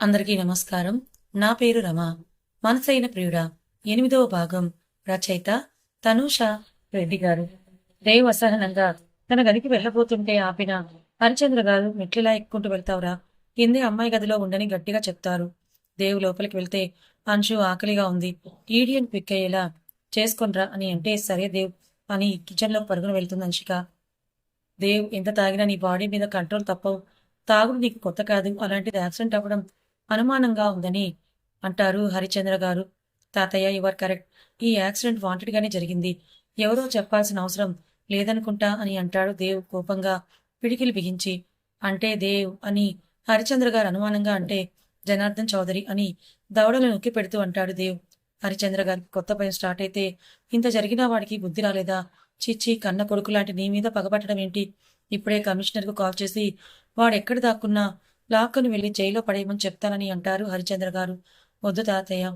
అందరికీ నమస్కారం. నా పేరు రమ. మనసైన ప్రియుడ ఎనిమిదవ భాగం రచయిత తనూష రెడ్డి గారు. దేవ్ అసహనంగా తన గదికి వెళ్ళబోతుంటే ఆపిన హరిచంద్ర గారు మెట్లిలా ఎక్కుంటూ వెళ్తావురా. కిందే అమ్మాయి గదిలో ఉండని గట్టిగా చెప్తారు. దేవు లోపలికి వెళ్తే అంశు ఆకలిగా ఉంది. ఈడియన్ పిక్ అయ్యేలా చేసుకొనరా అని అంటే సరే దేవ్ అని కిచెన్లో పరుగున వెళ్తుంది అంశిక. దేవ్ ఎంత తాగినా నీ బాడీ మీద కంట్రోల్ తప్పవు. తాగుడు నీకు కొత్త కాదు. అలాంటిది యాక్సిడెంట్ అవ్వడం అనుమానంగా ఉందని అంటారు హరిచంద్ర గారు. తాతయ్య యువర్ కరెక్ట్ ఈ యాక్సిడెంట్ వాంటెడ్గానే జరిగింది. ఎవరో చెప్పాల్సిన అవసరం లేదనుకుంటా అని అంటాడు దేవ్ కోపంగా పిడికిలు బిగించి. అంటే దేవ్ అని హరిచంద్ర గారు అనుమానంగా అంటే జనార్దన్ చౌదరి అని దవడలు నొక్కి పెడుతూ అంటాడు దేవ్. హరిచంద్ర గారికి కొత్త భయం స్టార్ట్ అయితే ఇంత జరిగినా వాడికి బుద్ధి రాలేదా? చిచ్చి కన్న కొడుకు లాంటి నీ మీద పగబట్టడం ఏంటి? ఇప్పుడే కమిషనర్కు కాల్ చేసి వాడెక్కడ దాక్కున్నా లాక్కుని వెళ్ళి జైల్లో పడేయమని చెప్తానని అంటారు హరిచంద్ర గారు. వద్దు తాతయ్య.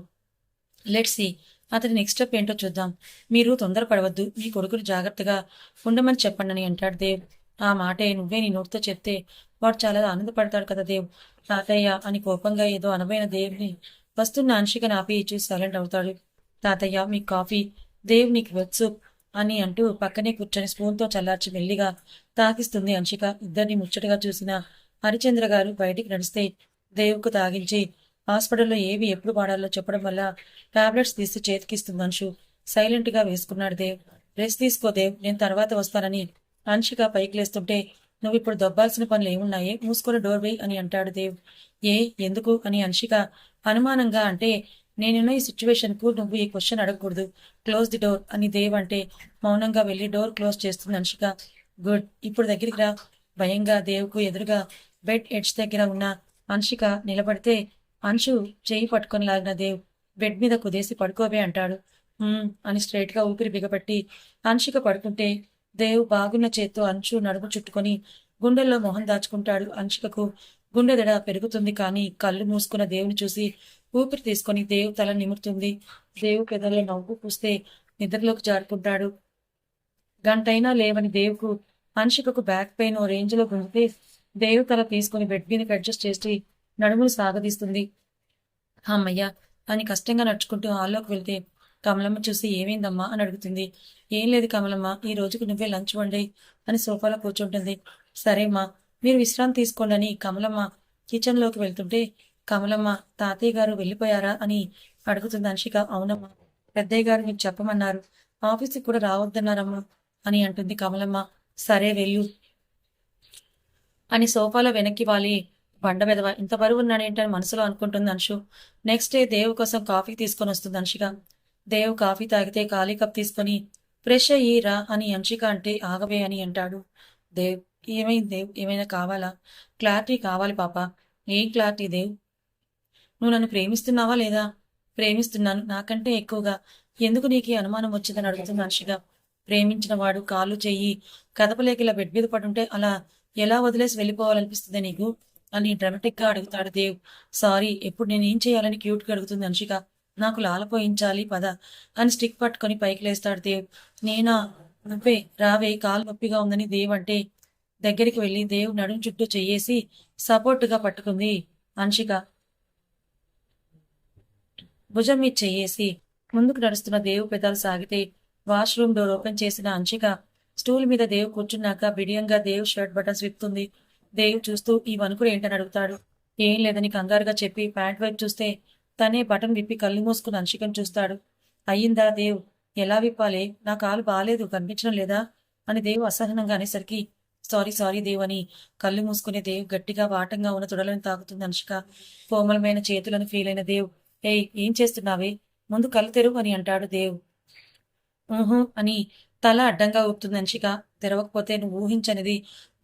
లెట్ సి అతని నెక్స్ట్ స్టెప్ ఏంటో చూద్దాం. మీరు తొందరపడవద్దు. మీ కొడుకులు జాగ్రత్తగా ఉండమని చెప్పండి అని అంటాడు దేవ్. ఆ మాటే నువ్వే నీ నోటితో చెప్తే వాడు చాలా ఆనందపడతాడు కదా దేవ్. తాతయ్య అని కోపంగా ఏదో అనబోయిన దేవ్ని వస్తున్న అన్షిక నాపి చూసి సైలెంట్ అవుతాడు. తాతయ్య మీ కాఫీ దేవ్ నీకు వచ్చు అని అంటూ పక్కనే కూర్చొని స్పూన్తో చల్లార్చి మెల్లిగా తాకిస్తుంది అంశిక ఇద్దరిని ముచ్చటగా చూసిన హరిచంద్ర గారు బయటికి నడిస్తే దేవుకు తాగించి హాస్పిటల్లో ఏవి ఎప్పుడు వాడాలో చెప్పడం వల్ల టాబ్లెట్స్ తీసి చేతికిస్తుంది అంశు సైలెంట్గా వేసుకున్నాడు దేవ్. రెస్ట్ తీసుకో దేవ్ నేను తర్వాత వస్తానని అంశిక పైకి లేస్తుంటే నువ్వు ఇప్పుడు దొబ్బాల్సిన పనులు ఏమున్నాయి? మూసుకొని డోర్ వేయి అని అంటాడు దేవ్. ఏ ఎందుకు? అని అంశిక అనుమానంగా అంటే నేనున్న ఈ సిచ్యువేషన్కు నువ్వు ఈ క్వశ్చన్ అడగకూడదు. క్లోజ్ ది డోర్ అని దేవ్ అంటే మౌనంగా వెళ్ళి డోర్ క్లోజ్ చేస్తుంది అంశిక గుడ్ ఇప్పుడు దగ్గరికి రా. భయంగా దేవ్కు ఎదురుగా బెడ్ ఎడ్జ్ దగ్గర ఉన్న అంశిక నిలబడితే అంశు చేయి పట్టుకొని లాగిన దేవ్ బెడ్ మీద కుదేసి పడుకోవే అంటాడు. అని స్ట్రైట్గా ఊపిరి బిగపట్టి అంశిక పడుకుంటే దేవ్ బాగున్న చేత్తో అంచు నడుము చుట్టుకొని గుండెల్లో మొహం దాచుకుంటాడు అంశికకు. గుండెదడ పెరుగుతుంది కానీ కళ్ళు మూసుకున్న దేవుని చూసి ఊపిరి తీసుకొని దేవు తల నిమురుతుంది. దేవు పెదల్లో నవ్వు పూస్తే నిద్రలోకి జారుకుంటాడు. గంటైనా లేవని దేవుకు అంశికకు బ్యాక్ పెయిన్ ఓ రేంజ్లో గుంజితే దేవు తల తీసుకుని బెడ్ మీదకి అడ్జస్ట్ చేసి నడుములు సాగదీస్తుంది. అమ్మయ్యా అని కష్టంగా నడుచుకుంటూ హాల్లోకి వెళ్తే కమలమ్మ చూసి ఏమైందమ్మా అని అడుగుతుంది. ఏం లేదు కమలమ్మ ఈ రోజుకు నువ్వే లంచ్ వండి అని సోఫాలో కూర్చుంటుంది. సరేమ్మా మీరు విశ్రాంతి తీసుకోండి అని కమలమ్మ కిచెన్లోకి వెళ్తుంటే కమలమ్మ తాతయ్య గారు వెళ్ళిపోయారా అని అడుగుతుంది అంశిక అవునమ్మా పెద్దయ్య గారు మీకు చెప్పమన్నారు. ఆఫీస్కి కూడా రావద్దన్నారమ్మా అని అంటుంది కమలమ్మ. సరే వెళ్ళు అని సోఫాలో వెనక్కి వాలి. బండ వెదవ ఇంత బరువు ఉన్నాడేంటని మనసులో అనుకుంటుంది అంశు. నెక్స్ట్ డే దేవు కోసం కాఫీ తీసుకొని వస్తుంది అంశిక. దేవు కాఫీ తాగితే ఖాళీ కప్ తీసుకొని ఫ్రెష్ అయ్యి రా అని అంశిక అంటే ఆగవే అని అంటాడు. దేవ్ ఏమైంది దేవ్? ఏమైనా కావాలా? క్లారిటీ కావాలి పాప. ఏం క్లారిటీ దేవ్? నువ్వు నన్ను ప్రేమిస్తున్నావా లేదా? ప్రేమిస్తున్నాను. నాకంటే ఎక్కువగా. ఎందుకు నీకు అనుమానం వచ్చిందని అడుగుతుంది అంశిక. ప్రేమించిన వాడు కాళ్ళు చెయ్యి కదపలేక ఇలా బెడ్ మీద పడుంటే అలా ఎలా వదిలేసి వెళ్ళిపోవాలనిపిస్తుంది నీకు? అని డ్రామాటిక్గా అడుగుతాడు దేవ్. సారీ ఎప్పుడు నేను ఏం చేయాలని క్యూట్గా అడుగుతుంది అంశిక నాకు లాలపోయించాలి పద అని స్టిక్ పట్టుకొని పైకి లేస్తాడు దేవ్. నేనా? నువ్వే రావే కాలు నొప్పిగా ఉందని దేవ్ అంటే దగ్గరికి వెళ్ళి దేవ్ నడుం చుట్టూ చెయ్యేసి సపోర్ట్గా పట్టుకుంది అంశిక భుజం మీద చెయ్యేసి ముందుకు నడుస్తున్న దేవు పెదాలు సాగితే వాష్రూమ్ డోర్ ఓపెన్ చేసిన అంశిక స్టూల్ మీద దేవ్ కూర్చున్నాక బిడియంగా దేవ్ షర్ట్ బటన్స్ విప్పుతుంది దేవ్ చూస్తూ ఈ వణుకుడు ఏంటని అడుగుతాడు. ఏం లేదని కంగారుగా చెప్పి ప్యాంట్ వైపు చూస్తే తనే బటన్ విప్పి కళ్ళు మూసుకుని అంశికం చూస్తాడు. అయ్యిందా దేవ్? ఎలా విప్పాలి? నా కాలు బాలేదు కనిపించడం లేదా? అని దేవ్ అసహనంగా అనేసరికి సారీ సారీ దేవ్ అని కళ్ళు మూసుకునే దేవ్ గట్టిగా వాటంగా ఉన్న తుడలను తాకుతుంది అనుషిక కోమలమైన చేతులను ఫీల్ అయిన దేవ్ ఏయ్ ఏం చేస్తున్నావే? ముందు కళ్ళు తెరువు అని అంటాడు దేవ్. ఊహు అని తల అడ్డంగా ఊపుతుంది అంశిక తెరవకపోతే నువ్వు ఊహించనిది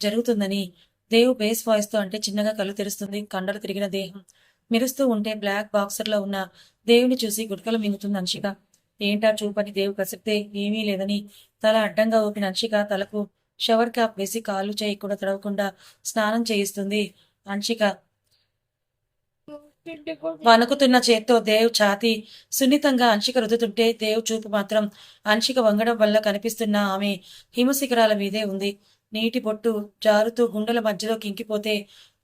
జరుగుతుందని. దేవ్ బేస్ వాయిస్తో అంటే చిన్నగా కళ్ళు తెరుస్తుంది కండలు తిరిగిన దేహం. మెరుస్తూ ఉంటే బ్లాక్ బాక్సర్లో ఉన్న దేవుని చూసి గుడ్కలు మింగుతుంది అంశిక ఏంటా చూపని దేవు కసిపితే ఏమీ లేదని. తల అడ్డంగా ఊపిన అంశిక తలకు షవర్ క్యాప్ వేసి కాళ్ళు చేయి కూడా తడవకుండా స్నానం చేయిస్తుంది. అంశిక వణుకుతున్న చేత్తో దేవ్ ఛాతి సున్నితంగా అంశిక రుద్దుతుంటే దేవ్ చూపు మాత్రం అంశిక వంగడం వల్ల కనిపిస్తున్న ఆమె హిమశిఖరాల మీదే ఉంది. నీటి బొట్టు జారుతూ గుండెల మధ్యలో కింకిపోతే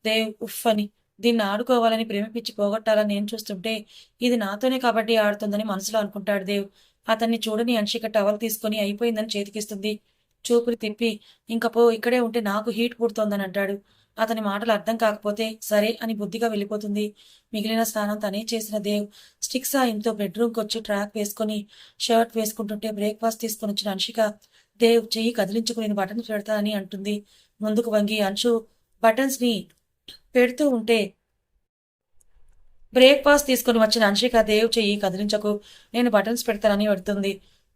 దేవ్ ఉఫ్ అని. దీన్ని ఆడుకోవాలని ప్రేమిపించి పోగొట్టాలని నేను చూస్తుంటే ఇది నాతోనే కాబట్టి ఆడుతుందని మనసులో అనుకుంటాడు దేవ్. అతన్ని చూడని అంశిక టవల్ తీసుకొని అయిపోయిందని చేతికిస్తుంది. చూపులు తిప్పి ఇంక పో ఇక్కడే ఉంటే నాకు హీట్ పుడుతోందని అంటాడు. అతని మాటలు అర్థం కాకపోతే సరే అని బుద్ధిగా వెళ్ళిపోతుంది. మిగిలిన స్నానం తనే చేసిన దేవ్ స్టిక్ సాయంతో బెడ్రూమ్కి వచ్చి ట్రాక్ వేసుకొని షర్ట్ వేసుకుంటుంటే బ్రేక్ఫాస్ట్ తీసుకొని వచ్చిన అంశిక దేవ్ చెయ్యి కదిలించుకుని బటన్స్ పెడతానని అంటుంది. ముందుకు వంగి అంశు బటన్స్ని పెడుతూ ఉంటే బ్రేక్ఫాస్ట్ తీసుకుని వచ్చిన అంశిక దేవ్ చెయ్యి కదిలించకు నేను బటన్స్ పెడతానని పెడుతుంది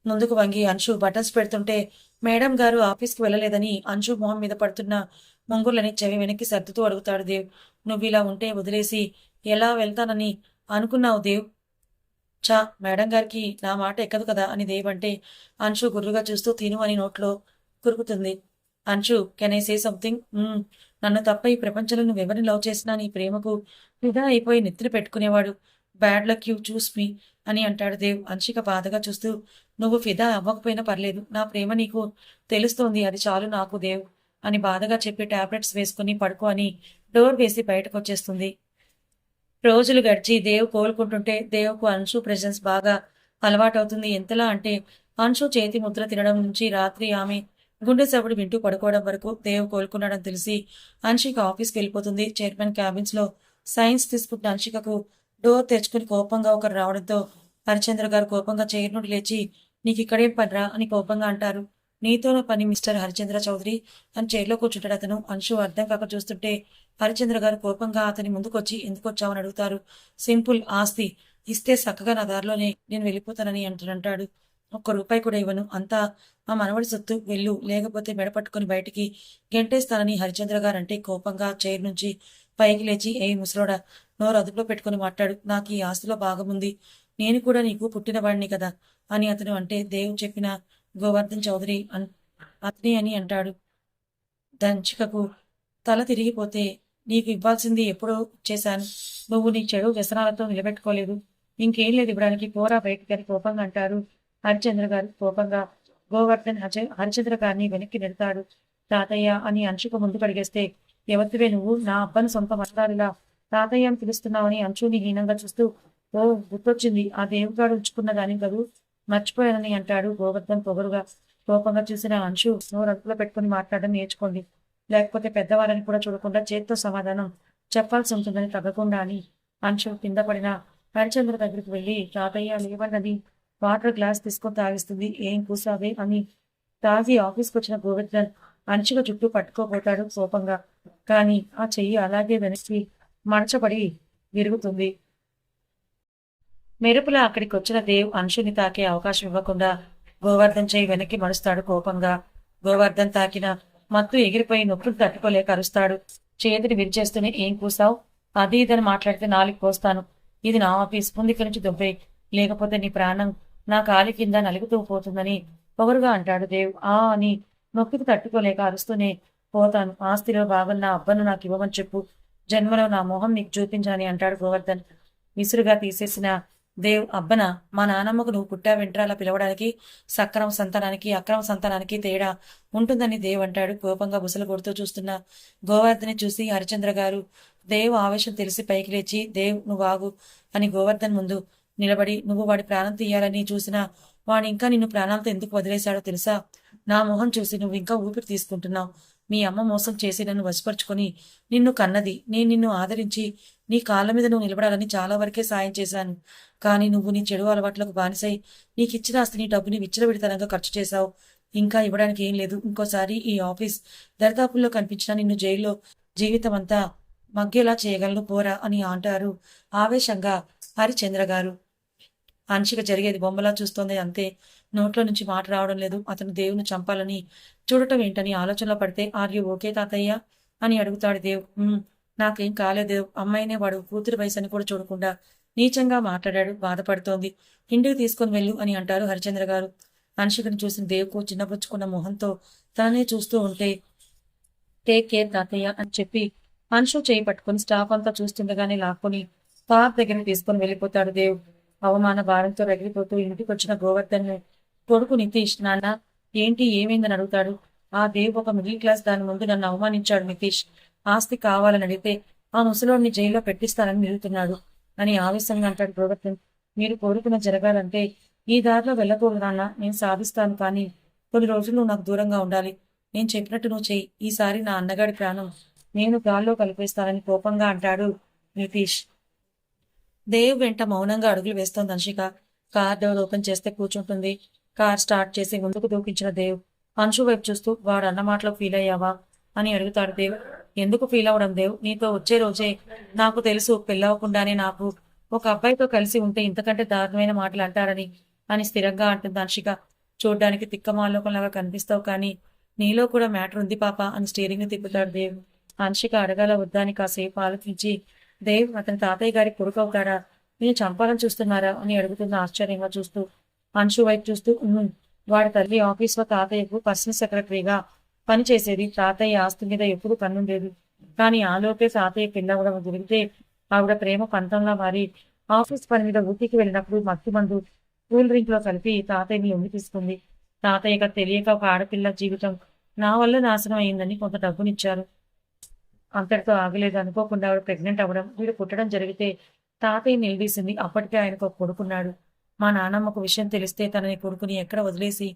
ముందుకు వంగి అంశు బటన్స్ పెడుతుంటే మేడం గారు ఆఫీస్కి వెళ్ళలేదని అంశు మొహం మీద పడుతున్న ముంగుర్లని చెవి వెనక్కి సర్దుతూ అడుగుతాడు దేవ్. నువ్వు ఇలా ఉంటే వదిలేసి ఎలా వెళ్తానని అనుకున్నావు దేవ్? చా మేడం గారికి నా మాట ఎక్కదు కదా అని దేవ్ అంటే అంశు గుర్రుగా చూస్తూ తిను అని నోట్లో కురుకుతుంది. Anshu can I say something? నన్ను తప్ప ఈ ప్రపంచంలో నువ్వు ఎవరిని లవ్ చేసినా నీ ప్రేమకు ఫిదా అయిపోయి నెత్తిన పెట్టుకునేవాడు. Bad luck you choose me అని అంటాడు దేవ్. అంశిక బాధగా చూస్తూ నువ్వు ఫిదా అవ్వకపోయినా పర్లేదు నా ప్రేమ నీకు తెలుస్తోంది అది చాలు నాకు దేవ్. అని బాధగా చెప్పి టాబ్లెట్స్ వేసుకుని పడుకో అని డోర్ వేసి బయటకు వచ్చేస్తుంది రోజులు గడిచి దేవ్ కోలుకుంటుంటే దేవ్కు అంశు ప్రెజెన్స్ బాగా అలవాటవుతుంది. ఎంతలా అంటే అంశు చేతి ముద్ర తినడం నుంచి రాత్రి ఆమె గుండె సవుడు వింటూ పడుకోవడం వరకు దేవ్ కోలుకున్నాడని తెలిసి అంశిక ఆఫీస్కి వెళ్ళిపోతుంది. చైర్మన్ క్యాబిన్స్లో సైన్స్ తీసుకుంటున్న అంశికకు డోర్ తెచ్చుకుని కోపంగా ఒకరు రావడంతో హరిచంద్ర గారు కోపంగా చైర్ నుండి లేచి నీకు ఇక్కడేం పడరా అని కోపంగా అంటారు. నీతోన పని మిస్టర్ హరిచంద్ర చౌదరి అని చైర్లో కూర్చుంటాడు అతను. అంశు అర్థం కాక చూస్తుంటే హరిచంద్ర గారు కోపంగా అతని ముందుకొచ్చి ఎందుకు వచ్చావని అడుగుతారు? సింపుల్ ఆస్తి. ఇస్తే చక్కగా నా దారిలోనే నేను వెళ్ళిపోతానని అంటాడు. ఒక్క రూపాయి కూడా ఇవ్వను. అంతా మా మనవడి సొత్తు. వెళ్ళు. లేకపోతే మెడపట్టుకుని బయటికి గెంటేస్తానని హరిచంద్ర గారు అంటే కోపంగా చైర్ నుంచి పైకి లేచి ఏ ముసలోడా నోరు అదుపులో పెట్టుకుని మాట్లాడు. నాకు ఈ ఆస్తిలో భాగముంది. నేను కూడా నీకు పుట్టినవాడిని కదా అని అతను అంటే దేవుడు చెప్పిన గోవర్ధన్ చౌదరి అన్ అతని అని అంటాడు. దంచికకు తల తిరిగిపోతే నీకు ఇవ్వాల్సింది ఎప్పుడో చేశాను నువ్వు నీ చెడు వ్యసనాలతో నిలబెట్టుకోలేదు. ఇంకేం లేదు ఇవ్వడానికి పోరా బయటికి అని కోపంగా అంటారు. హరిచంద్ర గారు కోపంగా గోవర్ధన్ హజ హరిచంద్ర గారిని వెనక్కి నెడతాడు. తాతయ్య అని అంశుకు ముందు కడిగేస్తే ఎవరివే నువ్వు? నా అబ్బను సొంత మతాలిలా తాతయ్య అని పిలుస్తున్నావని అంశుని హీనంగా చూస్తూ ఓ గుర్తొచ్చింది. ఆ దేవుగాడు ఉంచుకున్న దాని కదూ? మర్చిపోయానని అంటాడు. గోవర్ధన్ పొగరుగా కోపంగా చూసిన అంశు నోరు అదుపులో పెట్టుకుని మాట్లాడడం నేర్చుకోండి లేకపోతే పెద్దవారని కూడా చూడకుండా చేత్తో సమాధానం చెప్పాల్సి ఉంటుందని తగ్గకుండా అని అంశు కింద పడిన హరిచంద్ర దగ్గరికి వెళ్ళి తాతయ్య లేవన్నది వాటర్ గ్లాస్ తీసుకొని తాగిస్తుంది. ఏం కూసావే? అని తాగి ఆఫీస్కి వచ్చిన గోవర్ధన్ అంచుగా చుట్టూ పట్టుకోబోతాడు కోపంగా. కానీ ఆ చెయ్యి అలాగే వెనక్కి మడచబడి విరుగుతుంది. మెరుపులా అక్కడికి వచ్చిన దేవ్ అంశుని తాకే అవకాశం ఇవ్వకుండా గోవర్ధన్ చేయి వెనక్కి మరుస్తాడు కోపంగా. గోవర్ధన్ తాకిన మత్తు ఎగిరిపోయి నొప్పులు తట్టుకోలేక అరుస్తాడు. చేతిని విరిచేస్తూనే ఏం కూసావు? అది ఇదని మాట్లాడితే నాలుగు కోస్తాను. ఇది నా ఆఫీస్. ముందుకి నుంచి దుబ్బే లేకపోతే నీ ప్రాణం నా కాలి కింద నలుగుతూ పోతుందని పొగరుగా అంటాడు దేవ్. ఆ అని నొప్పికి తట్టుకోలేక అరుస్తూనే పోతాను. ఆస్తిలో భాగం నా అబ్బను నాకు ఇవ్వమని చెప్పు. జన్మలో నా మొహం నీకు చూపించని అంటాడు గోవర్ధన్. విసురుగా తీసేసిన దేవ్ అబ్బన మా నానమ్మకు నువ్వు పుట్టా వెంట్రాల పిలవడానికి సక్రమ సంతానానికి అక్రమ సంతానానికి తేడా ఉంటుందని దేవ్ అంటాడు. కోపంగా బుసలు కొడుతూ చూస్తున్న గోవర్ధని చూసి హరిచంద్ర గారు దేవ్ ఆవేశం తెలిసి పైకి లేచి దేవ్ నువ్వు ఆగు అని గోవర్ధన్ ముందు నిలబడి నువ్వు వాడి ప్రాణం తీయాలని చూసినా వాడు ఇంకా నిన్ను ప్రాణాలతో ఎందుకు వదిలేశాడో తెలుసా? నా మొహం చూసి నువ్వు ఇంకా ఊపిరి తీసుకుంటున్నావు. మీ అమ్మ మోసం చేసి నన్ను వశపరుచుకొని నిన్ను కన్నది. నేను నిన్ను ఆదరించి నీ కాళ్ళ మీద నువ్వు నిలబడాలని చాలా వరకే సాయం చేశాను. కానీ నువ్వు నీ చెడు అలవాట్లకు బానిసై నీకు ఇచ్చిన ఆస్తిని డబ్బుని విచ్చలవిడితనంగా ఖర్చు చేశావు. ఇంకా ఇవ్వడానికి ఏం లేదు. ఇంకోసారి ఈ ఆఫీస్ దరిదాపుల్లో కనిపించిన నిన్ను జైల్లో జీవితం అంతా మగ్గేలా చేయగలను పోరా అని అంటారు ఆవేశంగా హరిచంద్ర గారు. హన్షిక జరిగేది బొమ్మలా చూస్తోంది అంతే. నోట్లో నుంచి మాట రావడం లేదు. అతను దేవుని చంపాలని చూడటం ఏంటని ఆలోచనలో పడితే ఆర్యు ఓకే తాతయ్య అని అడుగుతాడు దేవ్. నాకేం కాలేదు అమ్మాయినే వాడు కూతురు వయసు అని కూడా చూడకుండా నీచంగా మాట్లాడాడు. బాధపడుతోంది. ఇంటికి తీసుకుని వెళ్ళు అని అంటారు హరిచంద్ర గారు. అంశికను చూసిన దేవుకు చిన్నపుచ్చుకున్న మొహంతో తననే చూస్తూ ఉంటే టేక్ కేర్ తాతయ్య అని చెప్పి అంశు చేయి పట్టుకుని స్టాఫ్ అంతా చూస్తుండగానే లాక్కొని పాప దగ్గర తీసుకొని వెళ్ళిపోతాడు దేవ్. అవమాన భారంతో రగిలిపోతూ ఇంటికి వచ్చిన గోవర్ధన్ కొడుకు నితీష్ నాన్న ఏంటి ఏమైందని అడుగుతాడు? ఆ దేవ్ ఒక మిడిల్ క్లాస్ దాని ముందు నన్ను అవమానించాడు నితీష్. ఆస్తి కావాలని అడిగితే ఆ ముసలోడిని జైల్లో పెట్టిస్తానని నిలుతున్నాడు అని ఆవేశంగా అంటాడు గోవర్ధన్. మీరు కోరుకున్న జరగాలంటే ఈ దారిలో వెళ్ళకూడదు నాన్న. నేను సాధిస్తాను కానీ కొన్ని రోజులు నువ్వు నాకు దూరంగా ఉండాలి. నేను చెప్పినట్టు నువ్వు చెయ్యి. ఈసారి నా అన్నగాడి ప్రాణం నేను గాల్లో కలిపేస్తానని కోపంగా అంటాడు నితీష్. దేవ్ వెంట మౌనంగా అడుగులు వేస్తోంది అంశిక కార్ డోర్ ఓపెన్ చేస్తే కూర్చుంటుంది. కార్ స్టార్ట్ చేసి ముందుకు దూకించిన దేవ్ అంశు వైపు చూస్తూ వాడు అన్న మాటలో ఫీల్ అయ్యావా? అని అడుగుతాడు దేవ్. ఎందుకు ఫీల్ అవ్వడం దేవ్? నీతో వచ్చే రోజే నాకు తెలుసు పెళ్ళవకుండానే నాకు ఒక అబ్బాయితో కలిసి ఉంటే ఇంతకంటే దారుణమైన మాటలు అంటారని అని స్థిరంగా అంటుంది అంశిక చూడ్డానికి తిక్కమాలోకంలాగా కనిపిస్తావు కానీ నీలో కూడా మ్యాటర్ ఉంది పాప అని స్టీరింగ్ తిప్పుతాడు దేవ్. అంశిక అడగాల వద్దని కాసేపు ఆలోచించి దేవ్ అతని తాతయ్య గారి కొడుకు అవుతాడా నేను చంపాలని చూస్తున్నారా? అని అడుగుతున్న ఆశ్చర్యంగా చూస్తూ అంశు వైపు చూస్తూ వాడి తల్లి ఆఫీస్లో తాతయ్యకు పర్సనల్ సెక్రటరీగా పనిచేసేది తాతయ్య ఆస్తి మీద ఎప్పుడు కన్నుండేది. కానీ ఆలోపే తాతయ్య పెళ్ళవడం జరిగితే ఆవిడ ప్రేమ పంతంలా మారి ఆఫీస్ పని మీద ఊటీకి వెళ్ళినప్పుడు మత్తు మందు కూల్ డ్రింక్లో కలిపి తాతయ్యని ఎమ్మి తీసుకుంది తాతయ్యగా తెలియక ఒక ఆడపిల్ల జీవితం నా వల్ల నాశనం అయిందని కొంత డబ్బునిచ్చారు. అంతటితో ఆగలేదు. అనుకోకుండా ఆవిడ ప్రెగ్నెంట్ అవ్వడం వీడు పుట్టడం జరిగితే తాతయ్య నిలదీసింది. అప్పటికే ఆయనకు ఒక కొడుకున్నాడు. మా నానమ్మకు విషయం తెలిస్తే తనని కొడుకుని ఎక్కడ వదిలేసి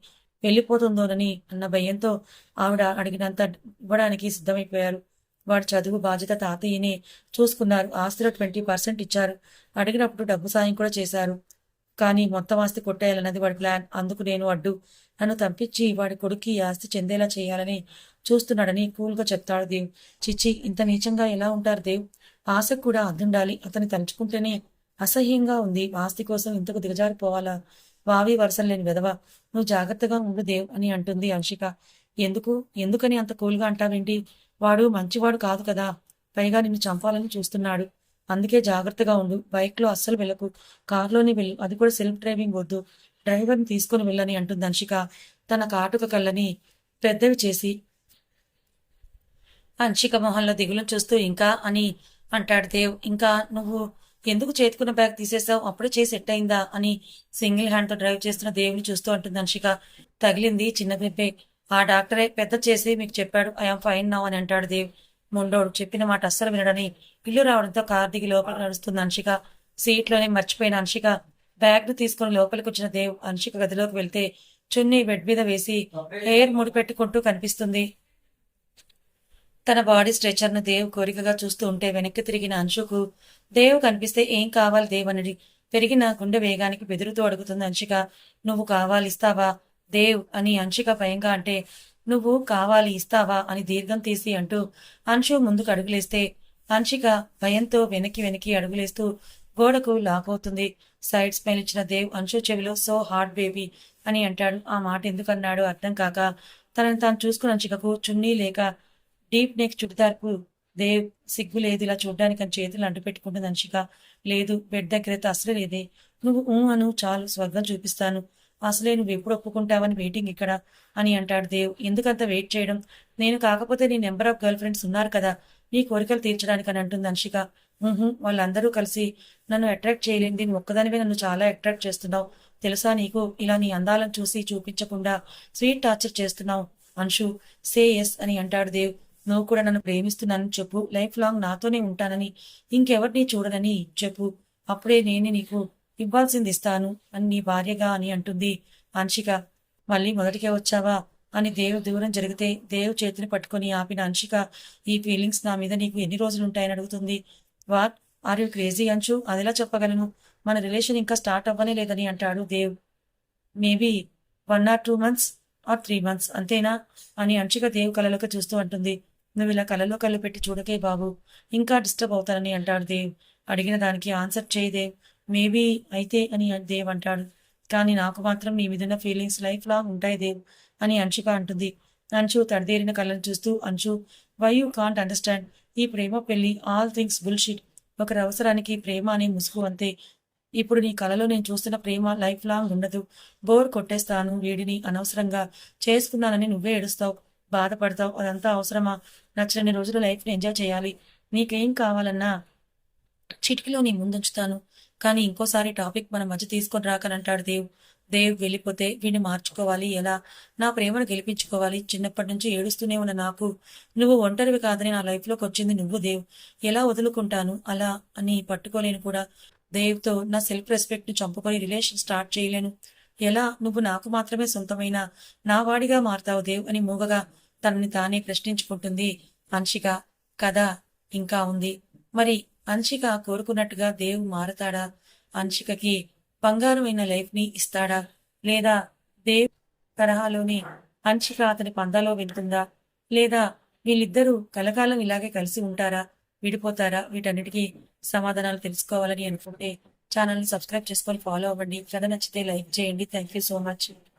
వెళ్ళిపోతుందోనని అన్న భయంతో ఆవిడ అడిగినంత ఇవ్వడానికి సిద్ధమైపోయారు. వాడి చదువు బాధ్యత తాతయ్యనే చూసుకున్నారు. ఆస్తిలో ట్వంటీ పర్సెంట్ ఇచ్చారు. అడిగినప్పుడు డబ్బు సాయం కూడా చేశారు. కానీ మొత్తం ఆస్తి కొట్టేయాలన్నది వాడి ప్లాన్. అందుకు నేను అడ్డు. నన్ను తప్పించి వాడి కొడుక్కి ఆస్తి చెందేలా చేయాలని చూస్తున్నాడని కూల్గా చెప్తాడు దేవ్. చిచ్చి ఇంత నీచంగా ఎలా ఉంటారు దేవ్? ఆశకు కూడా అద్దుండాలి. అతని తలుచుకుంటేనే అసహ్యంగా ఉంది. ఆస్తి కోసం ఇంతకు దిగజారిపోవాలా? వావి వరసలు లేని విధవ. నువ్వు జాగ్రత్తగా ఉండు దేవ్ అని అంటుంది అంశిక ఎందుకు? ఎందుకని అంత కూల్గా అంటావేంటి? వాడు మంచివాడు కాదు కదా. పైగా నిన్ను చంపాలని చూస్తున్నాడు. అందుకే జాగ్రత్తగా ఉండు. బైక్లో అస్సలు వెళ్ళకు. కారులోనే వెళ్ళు. అది కూడా సెల్ఫ్ డ్రైవింగ్ వద్దు. డ్రైవర్ని తీసుకొని వెళ్ళని అంటుంది అంశిక తన కాటుక కళ్ళని పెద్దవి చేసి అంశిక మొహంలో దిగులు చూస్తూ ఇంకా అని అంటాడు దేవ్. ఇంకా నువ్వు ఎందుకు చేతుకున్న బ్యాగ్ తీసేసావు? అప్పుడే చేసి సెట్ అయిందా అని సింగిల్ హ్యాండ్తో డ్రైవ్ చేస్తున్న దేవుని చూస్తూ అంటుంది అంశిక. తగిలింది చిన్న పెప్పే. ఆ డాక్టరే పెద్ద చేసి మీకు చెప్పాడు. ఐఎమ్ ఫైన్ నౌ అని అంటాడు దేవ్. ముండోడు చెప్పిన మాట అస్సలు వినడని ఇల్లు రావడంతో కార్ దిగి లోపల నడుస్తుంది అంశిక. సీట్లోనే మర్చిపోయిన అంశిక. బ్యాగ్ తీసుకొని తీసుకుని లోపలికి వచ్చిన దేవ్ అంశిక గదిలోకి వెళ్తే చున్నీ బెడ్ మీద వేసి హెయిర్ ముడిపెట్టుకుంటూ కనిపిస్తుంది. తన బాడీ స్ట్రెచర్ను దేవ్ కోరికగా చూస్తూ ఉంటే వెనక్కి తిరిగిన అంశుకు దేవ్ కనిపిస్తే ఏం కావాలి దేవ్ అని పెరిగిన గుండె వేగానికి బెదురుతూ అడుగుతుంది అంశిక. నువ్వు కావాలి ఇస్తావా? దేవ్ అని అంశిక భయంగా అంటే నువ్వు కావాలి ఇస్తావా అని దీర్ఘం తీసి అంటూ అంశు ముందుకు అడుగులేస్తే అంశిక భయంతో వెనక్కి వెనక్కి అడుగులేస్తూ గోడకు లాక్ అవుతుంది సైడ్ స్మైల్ ఇచ్చిన దేవ్ అంశు చెవిలో సో హార్ట్ బేబీ అని అంటాడు. ఆ మాట ఎందుకన్నాడు అర్థం కాక తనని తాను చూసుకున్న అంశికకు చున్నీ లేక డీప్ నెక్ చుడిదార్కు దేవ్ సిగ్గు లేదు ఇలా చూడ్డానికి అని చేతులు అంటు పెట్టుకుంటుంది అంశిక లేదు బెడ్ దగ్గర అయితే అసలే లేదే. నువ్వు ఊ అను చాలు స్వర్గం చూపిస్తాను. అసలే నువ్వు ఎప్పుడు ఒప్పుకుంటావని వెయిటింగ్ ఇక్కడ అని అంటాడు దేవ్. ఎందుకంత వెయిట్ చేయడం? నేను కాకపోతే నీ నెంబర్ ఆఫ్ గర్ల్ ఫ్రెండ్స్ ఉన్నారు కదా నీ కోరికలు తీర్చడానికి అని అంటుంది అంశిక వాళ్ళందరూ కలిసి నన్ను అట్రాక్ట్ చేయలేని నువ్వు ఒక్కదానివే నన్ను చాలా అట్రాక్ట్ చేస్తున్నావు. తెలుసా నీకు? ఇలా నీ అందాలను చూసి చూపించకుండా స్వీట్ టార్చర్ చేస్తున్నావు. అంశు సే ఎస్ అని అంటాడు దేవ్. నువ్వు కూడా నన్ను ప్రేమిస్తున్నానని చెప్పు. లైఫ్ లాంగ్ నాతోనే ఉంటానని ఇంకెవరిని చూడనని చెప్పు. అప్పుడే నేనే నీకు ఇవ్వాల్సింది ఇస్తాను అని నీ భార్యగా అని అంటుంది. అంశిక మళ్ళీ మొదటికే వచ్చావా? అని దేవు దూరం జరిగితే దేవు చేతిని పట్టుకొని ఆపిన అంశిక ఈ ఫీలింగ్స్ నా మీద నీకు ఎన్ని రోజులు ఉంటాయని అడుగుతుంది వాట్ ఆర్ యూ క్రేజీ అంచు అదిలా చెప్పగలను? మన రిలేషన్ ఇంకా స్టార్ట్ అవ్వనే లేదని అంటాడు Dev. Maybe one or two months or three months అంతేనా? అని అంశిక దేవు కళలోకి చూస్తూ అంటుంది. నువ్వు ఇలా కళ్ళలో కళ్ళు పెట్టి చూడకే బాబు. ఇంకా డిస్టర్బ్ అవుతానని అంటాడు దేవ్. అడిగిన దానికి ఆన్సర్ చేయదేవ్ మేబీ అయితే అని దేవ్ అంటాడు. కానీ నాకు మాత్రం నీ మీదున్న ఫీలింగ్స్ లైఫ్ లాంగ్ ఉంటాయి దేవ్ అని అంశిక అంటుంది. అంశు తడిదేరిన కళ్ళను చూస్తూ Anshu why you can't understand ఈ ప్రేమ పెళ్ళి ఆల్ థింగ్స్ బుల్షిట్ ఒకరి అవసరానికి ప్రేమ అనే ముసుగు అంతే. ఇప్పుడు నీ కలలో నేను చూస్తున్న ప్రేమ లైఫ్ లాంగ్ ఉండదు. బోర్ కొట్టేస్తాను వీడిని అనవసరంగా. చేసుకున్నానని నువ్వే ఏడుస్తావు. బాధపడతావు? అదంతా అవసరమా? నచ్చని రోజులు లైఫ్ని ఎంజాయ్ చేయాలి. నీకేం కావాలన్నా చిటికలో నీ ముందుంచుతాను. కానీ ఇంకోసారి టాపిక్ మన మధ్య తీసుకొని రాకనంటాడు దేవ్. దేవ్ వెళ్ళిపోతే వీడిని మార్చుకోవాలి. ఎలా? నా ప్రేమను గెలిపించుకోవాలి. చిన్నప్పటి నుంచి ఏడుస్తూనే ఉన్న నాకు. నువ్వు ఒంటరివి కాదని నా లైఫ్లోకి వచ్చింది నువ్వు దేవ్. ఎలా వదులుకుంటాను? అలా అని పట్టుకోలేను కూడా. దేవ్తో నా సెల్ఫ్ రెస్పెక్ట్ని చంపుకొని రిలేషన్ స్టార్ట్ చేయలేను. ఎలా? నువ్వు నాకు మాత్రమే సొంతమైన? నా వాడిగా మారతావు దేవ్ అని మూగగా తనని తానే ప్రశ్నించుకుంటుంది. అంశిక కథ ఇంకా ఉంది. మరి అంశిక కోరుకున్నట్టుగా దేవు మారతాడా? అంశికకి బంగారమైన లైఫ్ని ఇస్తాడా? లేదా దేవ్ తరహాలోని అంశిక అతని పందాలో వెళ్తుందా? లేదా వీళ్ళిద్దరూ కలకాలం ఇలాగే కలిసి ఉంటారా? విడిపోతారా? వీటన్నిటికీ సమాధానాలు తెలుసుకోవాలని అనుకుంటే ఛానల్ని సబ్స్క్రైబ్ చేసుకొని ఫాలో అవ్వండి. కథ నచ్చితే లైక్ చేయండి. Thank you so much.